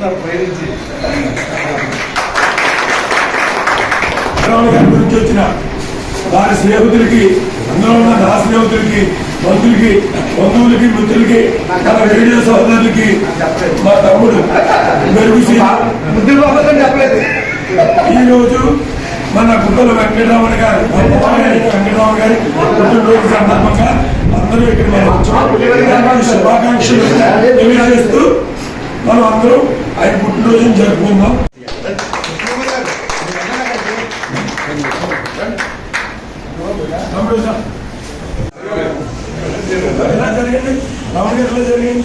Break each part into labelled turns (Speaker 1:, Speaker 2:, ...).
Speaker 1: గారి గురించి వచ్చిన వారి స్నేహితులకి అందులో ఉన్న నా స్నేహితులకి బంధువులకి బంధువులకి మిత్రులకి తన రేడియో సహోదరులకి మా తమ్ముడు మెరుగు
Speaker 2: చెప్పలేదు
Speaker 1: ఈ రోజు మన గుడ్డల వెంకటరామన్ గారు వెంకటరామ గారి పుట్టినరోజు సందర్భంగా అందరూ ఇక్కడ శుభాకాంక్షలు తెలియజేస్తూ మనం అందరం ఆయన పుట్టినరోజును జరుపుకుందాం. ఎలా జరిగింది? రావణ గారు ఎలా జరిగింది?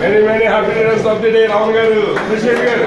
Speaker 3: Very very happy returns of the day Rahul గారు అభిషేక్ గారు.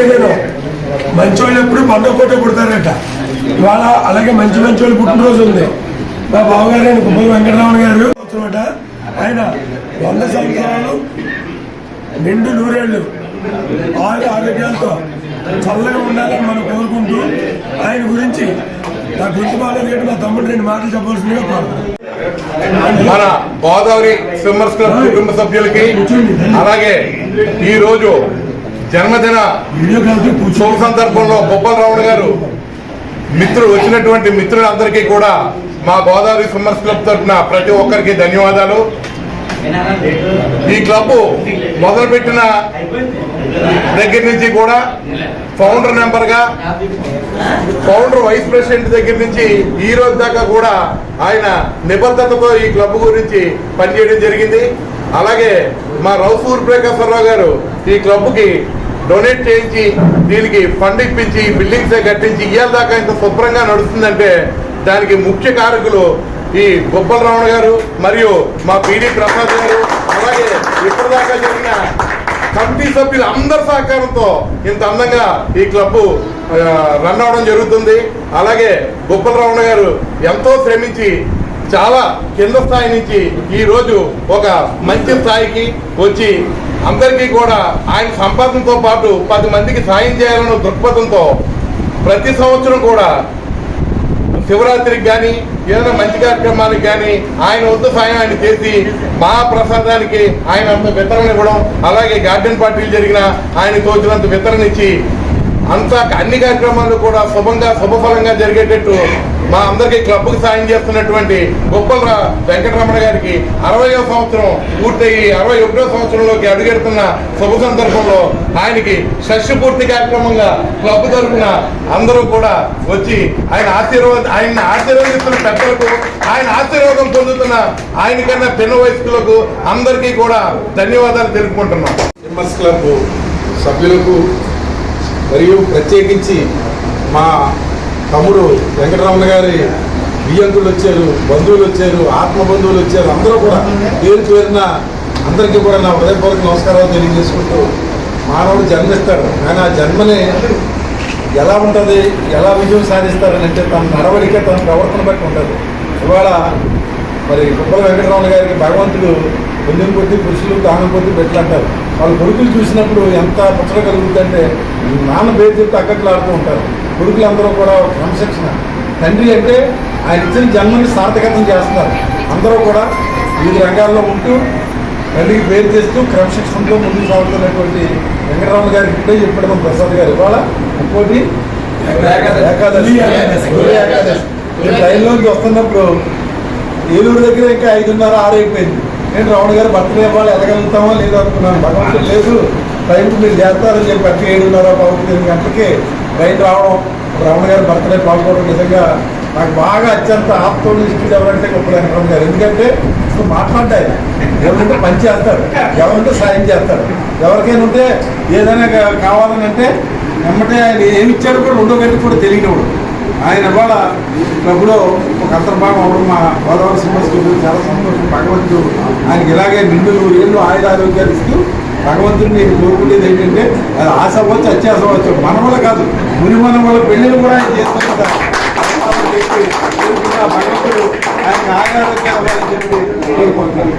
Speaker 1: పండగ దినం మంచోళ్ళు ఎప్పుడు పండగ పూట పుడతారట ఇవాళ అలాగే మంచి మంచి వాళ్ళు పుట్టినరోజు ఉంది. మా బావగారు అయిన కుమ్మల వెంకటరామన్ గారు. సంవత్సరమట ఆయన వంద సంవత్సరాలు నిండు నూరేళ్ళు ఆరు ఆరోగ్యాలతో చల్లగా ఉండాలని మనం కోరుకుంటూ ఆయన గురించి నా గుర్తు బాగాలేదు మా తమ్ముడు రెండు మాటలు చెప్పవలసిందిగా కోరుతున్నాను.
Speaker 3: మన గోదావరి స్విమ్మర్స్ క్లబ్ కుటుంబ సభ్యులకి అలాగే ఈ రోజు జన్మదిన శుభ సందర్భంలో బొబ్బల రావుడు గారు మిత్రుడు వచ్చినటువంటి మిత్రులందరికీ కూడా మా గోదావరి సుమర్స్ క్లబ్ తరఫున ప్రతి ఒక్కరికి ధన్యవాదాలు. ఈ క్లబ్ మొదలుపెట్టిన దగ్గర నుంచి కూడా ఫౌండర్ నెంబర్గా ఫౌండర్ వైస్ ప్రెసిడెంట్ దగ్గర నుంచి ఈ రోజు దాకా కూడా ఆయన నిబద్ధతతో ఈ క్లబ్ గురించి పనిచేయడం జరిగింది. అలాగే మా రౌసూర్ ప్రకాశ్వరరావు గారు ఈ క్లబ్కి డొనేట్ చేయించి దీనికి ఫండ్ ఇప్పించి బిల్డింగ్స్ కట్టించి ఇయ్యాల దాకా ఇంత శుభ్రంగా నడుస్తుందంటే దానికి ముఖ్య కారకులు ఈ గొప్పల రమణ గారు మరియు మా పీడీ ప్రసాద్ గారు అలాగే ఇప్పటిదాకా జరిగిన కమిటీ సభ్యులు అందరి సహకారంతో ఇంత అందంగా ఈ క్లబ్ రన్ అవడం జరుగుతుంది. అలాగే గొప్పల రమణ గారు ఎంతో శ్రమించి చాలా కింద స్థాయి నుంచి ఈ రోజు ఒక మంచి స్థాయికి వచ్చి అందరికీ కూడా ఆయన సంపాదనతో పాటు పది మందికి సాయం చేయాలన్న దృక్పథంతో ప్రతి సంవత్సరం కూడా శివరాత్రికి కానీ ఏదైనా మంచి కార్యక్రమానికి కానీ ఆయన వద్ద సాయం ఆయన చేసి మహాప్రసాదానికి ఆయన అంత వితరణ ఇవ్వడం అలాగే గార్డెన్ పార్టీలు జరిగిన ఆయన తోచినంత వితరణ ఇచ్చి అంతా అన్ని కార్యక్రమాలు కూడా శుభంగా శుభఫలంగా జరిగేటట్టు మా అందరికీ క్లబ్కు సాయం చేస్తున్నటువంటి గొప్పల వెంకటరమణ గారికి అరవయో సంవత్సరం పూర్తయి అరవై ఒకటో సంవత్సరంలోకి అడుగెడుతున్న శుభ సందర్భంలో ఆయనకి షష్టి పూర్తి కార్యక్రమంగా క్లబ్ తరఫున అందరూ కూడా వచ్చి ఆయన ఆశీర్వాద ఆయన ఆశీర్వదిస్తున్న పెద్దలకు ఆయన ఆశీర్వాదం పొందుతున్న ఆయన కన్నా చిన్న వయస్కులకు అందరికీ కూడా ధన్యవాదాలు తెలుపుకుంటున్నాం.
Speaker 4: క్లబ్ సభ్యులకు మరియు ప్రత్యేకించి మా తమ్ముడు వెంకటరమణ గారి బియ్యంకులు వచ్చారు బంధువులు వచ్చారు ఆత్మ బంధువులు వచ్చారు అందరూ కూడా పేరు పేరున అందరికీ కూడా నా హృదయపూర్వక నమస్కారాలు తెలియజేసుకుంటూ మానవుడు జన్మిస్తాడు. కానీ ఆ జన్మని ఎలా ఉంటుంది ఎలా విజయం సాధిస్తారని అంటే తన నడవడిక తన ప్రవర్తన బట్టి ఉంటుంది. ఇవాళ మరి కుప్పల వెంకటరమణ గారికి భగవంతుడు పుణ్యం కొద్ది పురుషులు దానం కొద్ది పెట్లు అంటారు. వాళ్ళ కొడుకులు చూసినప్పుడు ఎంత పుచ్చట కలుగుతుందంటే నాన్న పేరు చెప్తే అక్కట్లాడుతూ ఉంటారు. కొడుకులందరూ కూడా క్రమశిక్షణ. తండ్రి అంటే ఆయన ఇచ్చిన జన్మని సార్థకతం చేస్తున్నారు. అందరూ కూడా వివిధ రంగాల్లో ఉంటూ తండ్రికి పేరు చేస్తూ క్రమశిక్షణతో ముందుకు సాగుతున్నటువంటి వెంకటరమణ గారికి ఇప్పుడే చెప్పాడు ప్రసాద్ గారు. ఇవాళ ఇంకోటి ఏకాదశి. ఏకాదశి. నేను ట్రైన్లోకి వస్తున్నప్పుడు ఏలూరు దగ్గర ఇంకా ఐదున్నర ఆరు అయిపోయింది. నేను రావణ గారు బర్త్డే వాళ్ళు ఎదగలుగుతామో లేదో అనుకున్నాను. భగవంతుడు లేదు. ట్రైన్ మీరు చేస్తారని చెప్పి అట్లా ఏడున్నర పదకొండు ఎనిమిది గంటలకి ట్రైన్ రావడం రావణ గారు బర్త్డే పాల్గొనడం నిజంగా నాకు బాగా అత్యంత ఆప్తోని ఇష్టం ఎవరంటే గొప్ప రావణ గారు. ఎందుకంటే ఇప్పుడు మాట్లాడారు ఎవరంటే పని చేస్తారు. ఎవరంటే సాయం చేస్తారు. ఎవరికైనా ఉంటే ఏదైనా కావాలని అంటే వెంబటే ఆయన ఏమి ఇచ్చాడు కూడా రెండో కూడా తెలియనివాడు ఆయన ఇవాళ క్లబ్లో ఒక అంతర్భాగం అవడం మా గోదావరి సింహస్కి చాలా సంతోషం. భగవంతుడు ఆయనకి ఇలాగే నిండు ఏళ్ళు ఆయుధ ఆరోగ్యాలు ఇస్తూ భగవంతుడు నేను కోరుకునేది ఏంటంటే అది ఆశ అవ్వచ్చు అత్యాశ అవ్వచ్చు మన వల్ల కాదు ముని మన వల్ల పెళ్ళిళ్ళు కూడా ఆయన చేస్తున్నారు చెప్పి భగవంతుడు ఆయన ఆయురారోగ్యాలు ఇవ్వాలని చెప్పి కోరుకుంటున్నాను.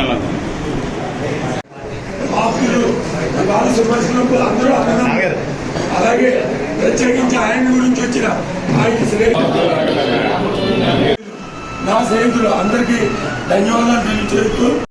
Speaker 5: అలా.
Speaker 1: విమర్శలకు అందరూ అన్నదమ్ములు. అలాగే ప్రత్యేకించి ఆయన గురించి వచ్చిన ఆయన నా స్నేహితులు అందరికీ ధన్యవాదాలు తెలియజేస్తూ